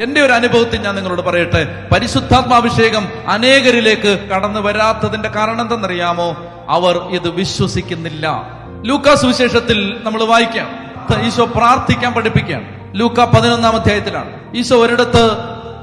എന്റെ ഒരു അനുഭവത്തിൽ ഞാൻ നിങ്ങളോട് പറയട്ടെ. പരിശുദ്ധാത്മാഭിഷേകം അനേകരിലേക്ക് കടന്നു വരാത്തതിന്റെ കാരണം എന്തെന്നറിയാമോ? അവർ ഇത് വിശ്വസിക്കുന്നില്ല. ലൂക്കാ സുവിശേഷത്തിൽ നമ്മൾ വായിക്കാം. ഈശോ പ്രാർത്ഥിക്കാൻ പഠിപ്പിക്കുകയാണ്. ലൂക്ക പതിനൊന്നാം അധ്യായത്തിലാണ്. ഈശോ ഒരിടത്ത്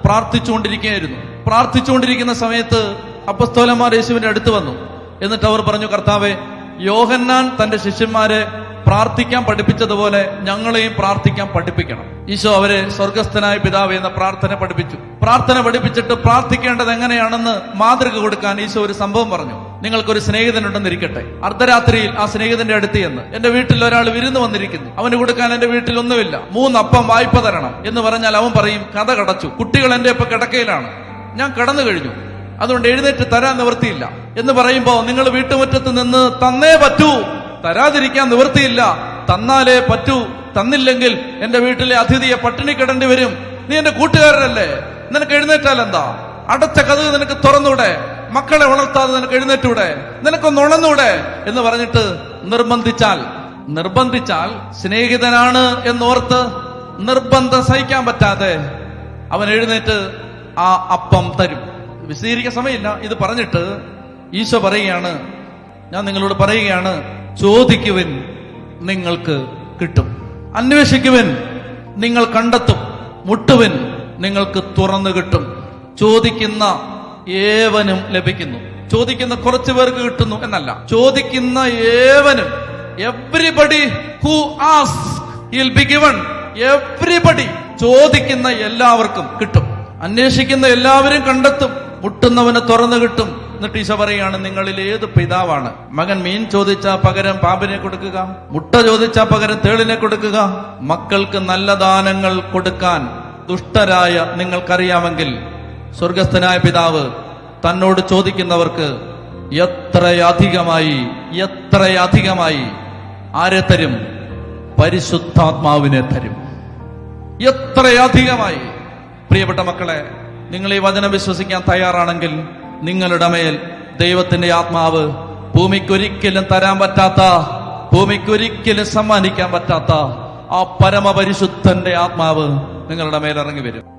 പ്രാർത്ഥിച്ചുകൊണ്ടിരിക്കുകയായിരുന്നു. പ്രാർത്ഥിച്ചുകൊണ്ടിരിക്കുന്ന സമയത്ത് അപ്പസ്തോലന്മാർ യേശുവിന്റെ അടുത്ത് വന്നു. എന്നിട്ട് അവർ പറഞ്ഞു കർത്താവെ യോഹന്നാൻ തന്റെ ശിഷ്യന്മാരെ പ്രാർത്ഥിക്കാൻ പഠിപ്പിച്ചതുപോലെ ഞങ്ങളെയും പ്രാർത്ഥിക്കാൻ പഠിപ്പിക്കണം. ഈശോ അവരെ സ്വർഗസ്ഥനായ പിതാവ് എന്ന പ്രാർത്ഥന പഠിപ്പിച്ചു. പ്രാർത്ഥന പഠിപ്പിച്ചിട്ട് പ്രാർത്ഥിക്കേണ്ടത് എങ്ങനെയാണെന്ന് മാതൃക കൊടുക്കാൻ ഈശോ ഒരു സംഭവം പറഞ്ഞു. നിങ്ങൾക്കൊരു സ്നേഹിതനുണ്ടെന്നിരിക്കട്ടെ അർദ്ധരാത്രിയിൽ ആ സ്നേഹിതന്റെ അടുത്ത് എന്ന് എന്റെ വീട്ടിൽ ഒരാൾ വിരുന്ന് വന്നിരിക്കുന്നു. അവന് കൊടുക്കാൻ എന്റെ വീട്ടിൽ ഒന്നുമില്ല. മൂന്നപ്പം വായ്പ തരണം എന്ന് പറഞ്ഞാൽ അവൻ പറയും കഥ കടച്ചു. കുട്ടികൾ എന്റെ ഇപ്പൊ കിടക്കയിലാണ്. ഞാൻ കടന്നു കഴിഞ്ഞു. അതുകൊണ്ട് എഴുന്നേറ്റ് തരാൻ നിവൃത്തിയില്ല. എന്ന് പറയുമ്പോ നിങ്ങൾ വീട്ടുമുറ്റത്ത് നിന്ന് തന്നേ പറ്റൂ. തരാതിരിക്കാൻ നിവൃത്തിയില്ല. തന്നാലേ പറ്റൂ. തന്നില്ലെങ്കിൽ എന്റെ വീട്ടിലെ അതിഥിയെ പട്ടിണി കിടണ്ടി വരും. നീ എന്റെ കൂട്ടുകാരനല്ലേ? നിനക്ക് എഴുന്നേറ്റാൽ എന്താ? അടച്ച കഥ നിനക്ക് തുറന്നൂടെ? മക്കളെ ഉണർത്താതെ നിനക്ക് എഴുന്നേറ്റൂടെ? നിനക്കൊന്ന് ഉണർന്നൂടെ? എന്ന് പറഞ്ഞിട്ട് നിർബന്ധിച്ചാൽ നിർബന്ധിച്ചാൽ സ്നേഹിതനാണ് എന്നോർത്ത് നിർബന്ധം സഹിക്കാൻ പറ്റാതെ അവൻ എഴുന്നേറ്റ് ആ അപ്പം തരും. വിശദീകരിക്കാൻ സമയമില്ല. ഇത് പറഞ്ഞിട്ട് ഈശോ പറയുകയാണ് ഞാൻ നിങ്ങളോട് പറയുകയാണ് ചോദിക്കുവിൻ നിങ്ങൾക്ക് കിട്ടും. അന്വേഷിക്കുവിൻ നിങ്ങൾ കണ്ടെത്തും. മുട്ടുവിൻ നിങ്ങൾക്ക് തുറന്നു കിട്ടും. ചോദിക്കുന്ന ഏവനും ലഭിക്കുന്നു. ചോദിക്കുന്ന കുറച്ചു പേർക്ക് കിട്ടുന്നു എന്നല്ല. ചോദിക്കുന്ന ഏവനും എവ്രിബഡി ഹു ആസ് വിൽ ബി ഗിവൺ എവ്രിബഡി ചോദിക്കുന്ന എല്ലാവർക്കും കിട്ടും. അന്വേഷിക്കുന്ന എല്ലാവരും കണ്ടെത്തും. മുട്ടുന്നവന് തുറന്നു കിട്ടും. എന്നിട്ട് ഈശോ പറയാണ് നിങ്ങളിൽ ഏത് പിതാവാണ്? മകൻ മീൻ ചോദിച്ചാ പകരം പാമ്പിനെ കൊടുക്കുക മുട്ട ചോദിച്ചാ പകരം തേളിനെ കൊടുക്കുക. മക്കൾക്ക് നല്ല ദാനങ്ങൾ കൊടുക്കാൻ ദുഷ്ടരായ നിങ്ങൾക്കറിയാമെങ്കിൽ സ്വർഗസ്ഥനായ പിതാവ് തന്നോട് ചോദിക്കുന്നവർക്ക് എത്രയധികമായി എത്രയധികമായി ആരെ തരും? പരിശുദ്ധാത്മാവിനെ തരും. എത്രയധികമായി. പ്രിയപ്പെട്ട മക്കളെ നിങ്ങൾ ഈ വചനം വിശ്വസിക്കാൻ തയ്യാറാണെങ്കിൽ നിങ്ങളുടെ മേൽ ദൈവത്തിന്റെ ആത്മാവ് ഭൂമിക്കൊരിക്കലും തരാൻ പറ്റാത്ത ഭൂമിക്കൊരിക്കലും സമ്മാനിക്കാൻ പറ്റാത്ത ആ പരമപരിശുദ്ധന്റെ ആത്മാവ് നിങ്ങളുടെ മേലിറങ്ങി വരും.